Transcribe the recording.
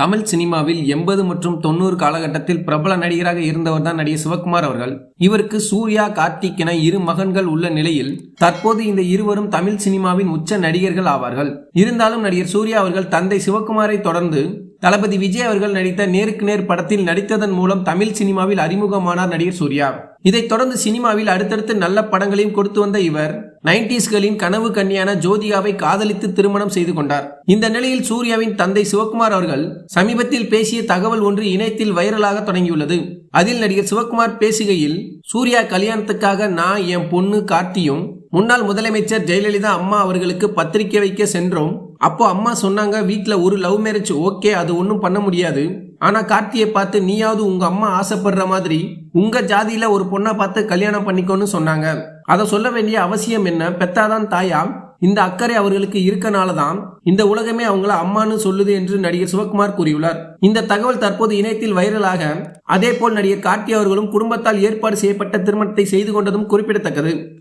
தமிழ் சினிமாவில் எண்பது மற்றும் தொண்ணூறு காலகட்டத்தில் பிரபல நடிகராக இருந்தவர் தான் நடிகர் சிவகுமார் அவர்கள். இவருக்கு சூர்யா கார்த்திக் என இரு மகன்கள் உள்ள நிலையில் தற்போது இந்த இருவரும் தமிழ் சினிமாவின் உச்ச நடிகர்கள் ஆவார்கள். இருந்தாலும் நடிகர் சூர்யா அவர்கள் தந்தை சிவகுமாரை தொடர்ந்து தளபதி விஜய் அவர்கள் நடித்த நேருக்கு நேர் படத்தில் நடித்ததன் மூலம் தமிழ் சினிமாவில் அறிமுகமானார் நடிகர் சூர்யா. இதைத் தொடர்ந்து சினிமாவில் அடுத்தடுத்து நல்ல படங்களையும் கொடுத்து வந்த இவர் நைன்டிஸ்களின் கனவு கன்னியான ஜோதிகாவை காதலித்து திருமணம் செய்து கொண்டார். இந்த நிலையில் சூர்யாவின் தந்தை சிவகுமார் அவர்கள் சமீபத்தில் பேசிய தகவல் ஒன்று இணையத்தில் வைரலாக தொடங்கியுள்ளது. அதில் நடிகர் சிவகுமார் பேசுகையில் சூர்யா கல்யாணத்துக்காக நான் என் பொண்ணு கார்த்தியும் முன்னாள் முதலமைச்சர் ஜெயலலிதா அம்மா அவர்களுக்கு பத்திரிக்கை வைக்க சென்றோம். அப்போ அம்மா சொன்னாங்க வீட்டில் ஒரு லவ் மேரேஜ் ஓகே அது ஒன்றும் பண்ண முடியாது. ஆனா கார்த்தியை பார்த்து நீயாவது உங்க அம்மா ஆசைப்படுற மாதிரி உங்க ஜாதியில ஒரு பொண்ணை பார்த்து கல்யாணம் பண்ணிக்கோன்னு சொன்னாங்க. அதை சொல்ல வேண்டிய அவசியம் என்ன? பெத்தாதான் தாயா? இந்த அக்கறை அவர்களுக்கு இருக்கனால தான் இந்த உலகமே அவங்கள அம்மான்னு சொல்லுது என்று நடிகர் சிவகுமார் கூறியுள்ளார். இந்த தகவல் தற்போது இணையத்தில் வைரலாக. அதே போல் நடிகர் கார்த்தி அவர்களும் குடும்பத்தால் ஏற்பாடு செய்யப்பட்ட திருமணத்தை செய்து கொண்டதும் குறிப்பிடத்தக்கது.